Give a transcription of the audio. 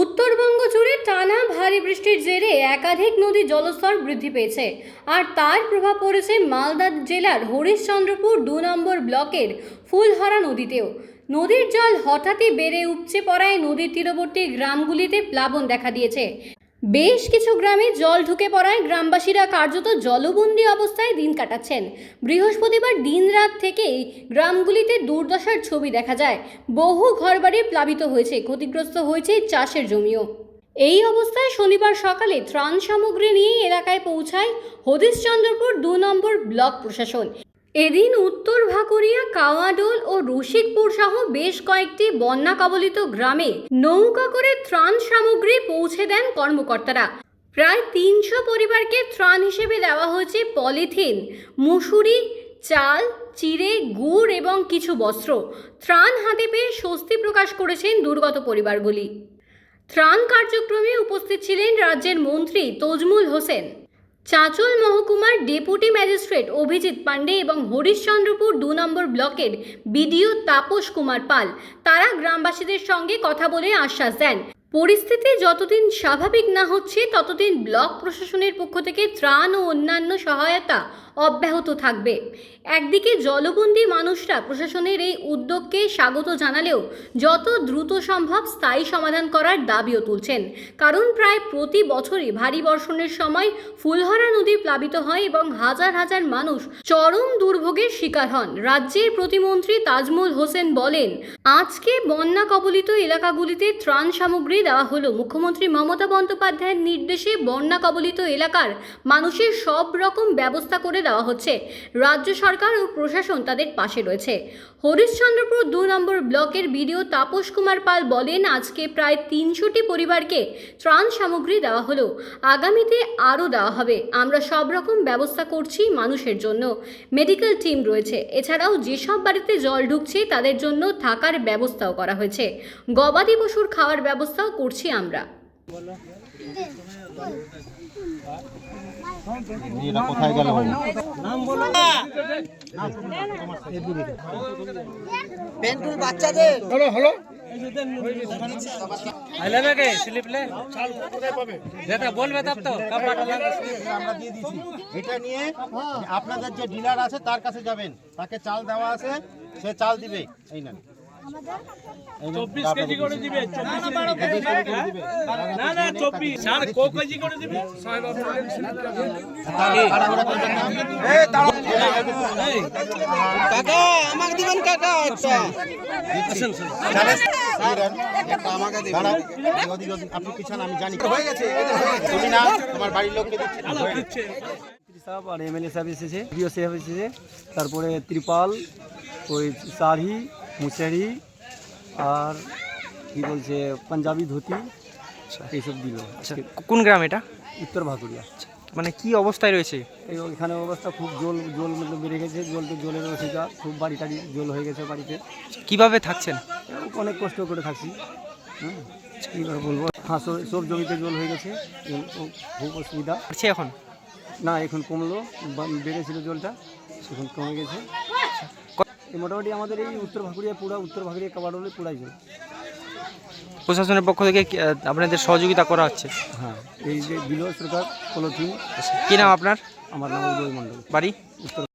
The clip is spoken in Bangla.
উত্তরবঙ্গ জুড়ে টানা ভারী বৃষ্টির জেরে একাধিক নদীর জলস্তর বৃদ্ধি পেয়েছে। আর তার প্রভাব পড়েছে মালদা জেলার হরিশ্চন্দ্রপুর দু নম্বর ব্লকের ফুলহরা নদীতেও। নদীর জল হঠাৎই বেড়ে উপচে পড়ায় নদীর তীরবর্তী গ্রামগুলিতে প্লাবন দেখা দিয়েছে। বেশ কিছু গ্রামে জল ঢুকে পড়ায় গ্রামবাসীরা কার্যত জলবন্দী অবস্থায় দিন কাটাচ্ছেন। বৃহস্পতিবার দিনরাত থেকেই গ্রামগুলিতে দুর্দশার ছবি দেখা যায়। বহু ঘরবাড়ি প্লাবিত হয়েছে, ক্ষতিগ্রস্ত হয়েছে চাষের জমিও। এই অবস্থায় শনিবার সকালে ত্রাণ সামগ্রী নিয়ে এলাকায় পৌঁছায় হদিশচন্দ্রপুর দু নম্বর ব্লক প্রশাসন। এদিন উত্তর ভাকুরিয়া কাওয়াডোল ও রসিকপুর সহ বেশ কয়েকটি বন্যা কবলিত গ্রামে নৌকা করে ত্রাণ সামগ্রী পৌঁছে দেন কর্মকর্তারা। প্রায় তিনশো পরিবারকে ত্রাণ হিসেবে দেওয়া হয়েছে পলিথিন, মুসুরি, চাল, চিড়ে, গুড় এবং কিছু বস্ত্র। ত্রাণ হাতে পেয়ে স্বস্তি প্রকাশ করেছেন দুর্গত পরিবারগুলি। ত্রাণ কার্যক্রমে উপস্থিত ছিলেন রাজ্যের মন্ত্রী তজমুল হোসেন। চাঁচল মহকুমার ডেপুটি ম্যাজিস্ট্রেট অভিজিৎ পাণ্ডে এবং হরিশ্চন্দ্রপুর দু নম্বর ব্লকের বিডিও তাপস কুমার পাল, তারা গ্রামবাসীদের সঙ্গে কথা বলে আশ্বাস দেন। পরিস্থিতি যতদিন স্বাভাবিক না হচ্ছে, ততদিন ব্লক প্রশাসনের পক্ষ থেকে ত্রাণ ও অন্যান্য সহায়তা অব্যাহত থাকবে। একদিকে জলবন্দী মানুষরা প্রশাসনের এই উদ্যোগকে স্বাগত জানালেও যত দ্রুত সম্ভব স্থায়ী সমাধান করার দাবিও তুলছেন। কারণ প্রায় প্রতি বছরই ভারী বর্ষণের সময় ফুলহরা নদী প্লাবিত হয় এবং হাজার হাজার মানুষ চরম দুর্ভোগের শিকার হন। রাজ্যের প্রতিমন্ত্রী তাজমুল হোসেন বলেন, আজকে বন্যা কবলিত এলাকাগুলিতে ত্রাণ সামগ্রী দেওয়া হলো। মুখ্যমন্ত্রী মমতা বন্দ্যোপাধ্যায়ের নির্দেশে বন্যা কবলিত এলাকার মানুষের সব রকম ব্যবস্থা করে দেওয়া হচ্ছে। রাজ্য সরকার ও প্রশাসন তাদের পাশে রয়েছে। হরিশ্চন্দ্রপুর দু নম্বর ব্লকের বিডিও তাপস কুমার পাল বলেন, আজকে প্রায় তিনশোটি পরিবারকে ত্রাণ সামগ্রী দেওয়া হলো। আগামীতে আরও দেওয়া হবে। আমরা সব রকম ব্যবস্থা করছি মানুষের জন্য। মেডিকেল টিম রয়েছে। এছাড়াও যেসব বাড়িতে জল ঢুকছে, তাদের জন্য থাকার ব্যবস্থাও করা হয়েছে। গবাদি পশুর খাওয়ার ব্যবস্থাও করছি আমরা। কোথায় গেল যেটা বলবে তো আমরা দিয়ে এটা নিয়ে আপনাদের যে ডিলার আছে, তার কাছে যাবেন। তাকে চাল দেওয়া আছে, সে চাল দিবে। এই না চব্বিশ কেজি করে দিবে না না চব্বিশ। সার কো কেজি করে দিবে? কাকা আমাকে দিবেন কাকা একটা। আপনি পিছান আমি জানি হয়ে গেছে তুমি না তোমার বাড়ির লোককে দিচ্ছি সাহেব আর এমএলএ সাহেব এসেছে বিও সাহেব এসেছে তারপরে ত্রিপাল ওই শাড়ি মুসারি আর কি বলছে পাঞ্জাবি ধুতি এইসব দিল। আচ্ছা কোন গ্রাম এটা? উত্তর ভাকুরিয়া। মানে কি অবস্থায় রয়েছে? এই ওইখানে অবস্থা খুব জল জল মতলব বেড়ে গেছে জল তো জলের অসুবিধা খুব বাড়ি টাড়ি জল হয়ে গেছে বাড়িতে। কীভাবে থাকছেন? অনেক কষ্ট করে থাকছি। হ্যাঁ কী করে বলব? হ্যাঁ সব- জমিতে জল হয়ে গেছে খুব অসুবিধা। আছে এখন? না এখন কমলো বেড়েছিল জলটা এখন কমে গেছে। মোটামুটি আমাদের এই উত্তর ভাগড়িয়া পুরা উত্তর ভাকুরিয়া কাবাডলে পুরাই জল প্রশাসনের পক্ষ থেকে কি, আহ, আপনাদের সহযোগিতা করা হচ্ছে? হ্যাঁ এই যে দিল সরকার পলিথিন কি নাম আপনার? আমার নাম উদয় মণ্ডল। বাড়ি? উত্তর